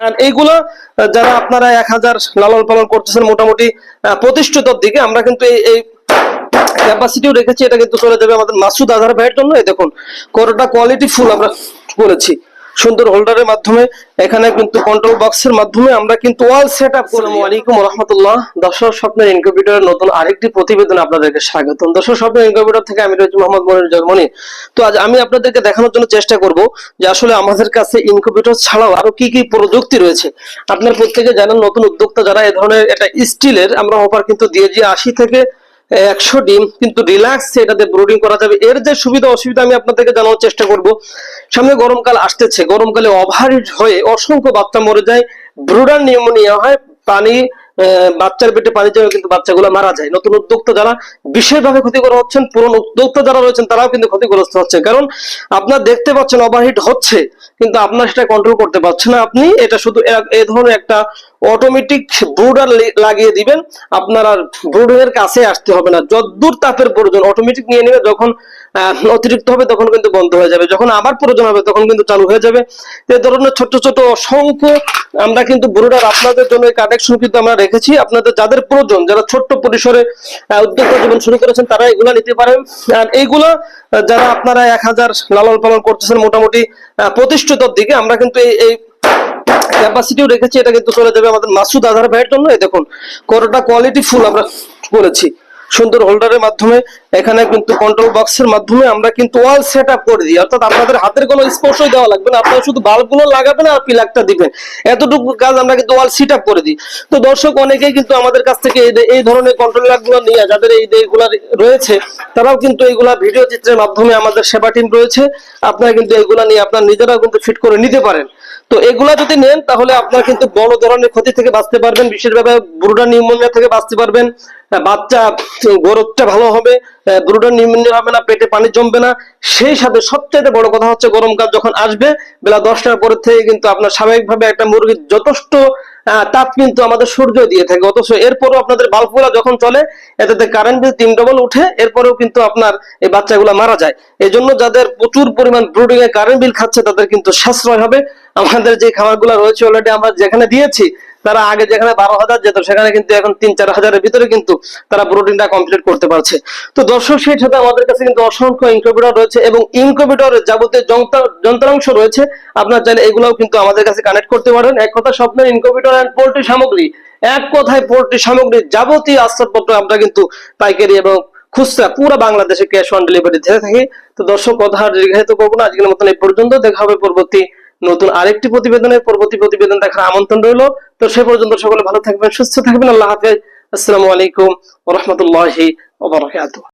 আর এইগুলো যারা আপনারা এক হাজার লালন পালন করতেছেন মোটামুটি প্রতিষ্ঠিতর দিকে, আমরা কিন্তু এই ক্যাপাসিটিও রেখেছি, এটা কিন্তু চলে যাবে আমাদের মাসুদ আধার ভাইয়ের জন্য। এই দেখুন, কতটা কোয়ালিটি ফুল আমরা বলেছি। সুন্দর হোল্ডারের মাধ্যমে, এখানে কিন্তু কন্ট্রোল বক্সের মাধ্যমে আমরা কিন্তু অল সেট আপ করলাম আলাইকুম রহমতুল্লাহ। দর্শক স্বপ্নের ইনকিউবেটরের নতুন আরেকটি প্রতিবেদন আপনাদেরকে স্বাগতম। দর্শক স্বপ্নের ইনকিউবেটর থেকে আমি রয়েছি মোহাম্মদ মনির জন্মনি তো আজ আমি আপনাদেরকে দেখানোর জন্য চেষ্টা করব যে আসলে আমাদের কাছে ইনকিউবেটর ছাড়াও আরও কি কি প্রযুক্তি রয়েছে। আপনার প্রত্যেকে জানেন, নতুন উদ্যোক্তা যারা এই ধরনের একটা স্টিলের আমরা অফার কিন্তু দিয়েছি আশি থেকে একশো ডিম, কিন্তু রিল্যাক্স এটাতে ব্রুডিং করা যাবে। এর যে সুবিধা, অসুবিধা আমি আপনাদেরকে জানানোর চেষ্টা করব। সামনে গরমকাল আসতেছে। গরমকালে ওভারহিট হয়ে অসংখ্য বাচ্চা মরে যায়। ব্রুডার নিউমোনিয়া হয়। পানি বাচ্চার পেটে পানি জমে কিন্তু বাচ্চাগুলো মারা যায়। নতুন উদ্যোক্তা যারা বিশেষভাবে ক্ষতিগ্রস্ত হচ্ছেন, পুরনো উদ্যোক্তা যারা রয়েছেন, তারাও কিন্তু ক্ষতিগ্রস্ত হচ্ছে কারণ আপনার দেখতে পাচ্ছেন ওভারহিট হচ্ছে, কিন্তু আপনার সেটা কন্ট্রোল করতে পারছেন না। আপনি এটা শুধু এ- ধরনের একটা অটোমেটিক ব্রুডার লাগিয়ে দিবেন। আপনার আর ব্রুডিং এর কাছে আসতে হবে না। যদ্দূর তাপের প্রয়োজন অটোমেটিক নিয়ে নেবে, যখন অতিরিক্ত হবে, তখন কিন্তু বন্ধ হয়ে যাবে। যখন আবার প্রয়োজন হবে, তখন কিন্তু চালু হয়ে যাবে। এ ধরনের ছোট ছোট অসংখ্য আমরা কিন্তু ব্রুডার আপনাদের জন্য এই কানেকশন কিন্তু আমরা রেখেছি। আপনাদের যাদের প্রয়োজন, যারা ছোট্ট পরিসরে উদ্যোক্তা জীবন শুরু করেছেন, তারা এগুলা নিতে পারেন। আর এইগুলা যারা আপনারা এক হাজার লালন পালন করতেছেন মোটামুটি প্রতিষ্ঠিতর দিকে, আমরা কিন্তু এই ক্যাপাসিটিও রেখেছি, এটা কিন্তু চলে যাবে আমাদের মাসুদ আধার ভাইয়ের জন্য। এই দেখুন, কতটা কোয়ালিটি ফুল আমরা বলেছি। সুন্দর হোল্ডারের মাধ্যমে এখানে কিন্তু কন্ট্রোল বক্সের মাধ্যমে আমরা কিন্তু ওয়াল সেট আপ করে দিই। অর্থাৎ আপনাদের হাতের কোনো স্পর্শই দেওয়া লাগবে না। আপনারা শুধু বাল্বগুলো লাগাবেন আর পিলাকটা দিবেন। এতটুকু কাজ আমরা কিন্তু ওয়াল সেট আপ করে দিই। তো দর্শক, অনেকেই কিন্তু আমাদের কাছ থেকে এই ধরনের কন্ট্রোলারগুলো নিয়ে, যাদের এই এইগুলা রয়েছে, তারাও কিন্তু এইগুলা ভিডিও চিত্রের মাধ্যমে আমাদের সেবা টিম রয়েছে। আপনারা কিন্তু এইগুলা নিয়ে আপনার নিজেরাও কিন্তু ফিট করে নিতে পারেন। তো এগুলা যদি নেন, তাহলে আপনার কিন্তু বড় ধরনের ক্ষতি থেকে বাঁচতে পারবেন। বিশেষভাবে ব্রুডার নিউমোনিয়া থেকে বাঁচতে পারবেন। বাচ্চা গ্রোথটা ভালো হবে। ব্রুডার নিউমোনিয়া হবে না, পেটে পানি জমবে না। সেই সাথে সবচেয়ে বড় কথা হচ্ছে গরমকাল যখন আসবে, বেলা দশটার পর থেকে কিন্তু আপনার স্বাভাবিকভাবে একটা মুরগির যথেষ্ট তাপ কিন্তু আমাদের সূর্য দিয়ে থাকে। অথচ এরপরও আপনাদের বাল্বগুলা যখন চলে, এটাতে কারেন্ট বিল তিন ডবল উঠে, এরপরেও কিন্তু আপনার এই বাচ্চাগুলো মারা যায়। এই জন্য যাদের প্রচুর পরিমাণ ব্রুডিং এ কারেন্ট বিল খাচ্ছে, তাদের কিন্তু সাশ্রয় হবে। আমাদের যে খাবারগুলো রয়েছে অলরেডি আমরা যেখানে দিয়েছি তারা আগে যেখানে বারো হাজার যেত, সেখানে কিন্তু এখন তিন, চার হাজারের ভিতরে কিন্তু তারা ব্রুডিংটা কমপ্লিট করতে পারছে। তো দর্শক, সেই সাথে আমাদের কাছে কিন্তু অসংখ্য ইনকিউবেটর রয়েছে এবং ইনকিউবেটরের যাবতীয় যন্ত্রাংশ রয়েছে। আপনার চাইলে এগুলোও কিন্তু আমাদের কাছে কানেক্ট করতে পারেন। এক কথা, স্বপ্নের ইনকিউবেটর অ্যান্ড পোল্ট্রি সামগ্রী। এক কথায় পোল্ট্রি সামগ্রীর যাবতীয় আসবাবপত্র আমরা কিন্তু পাইকারি এবং খুচরা পুরো বাংলাদেশে ক্যাশ অন ডেলিভারি দিয়ে থাকি। তো দর্শক, কথা আর দীর্ঘায়িত করব না। আজকের মতন এই পর্যন্ত। দেখা হবে পরবর্তী নতুন আরেকটি প্রতিবেদনের পরবর্তী প্রতিবেদন দেখার আমন্ত্রণ রইল। তো সে পর্যন্ত সকলে ভালো থাকবেন, সুস্থ থাকবেন। আল্লাহ হাফেজ। আসসালামু আলাইকুম রহমতুল্লাহ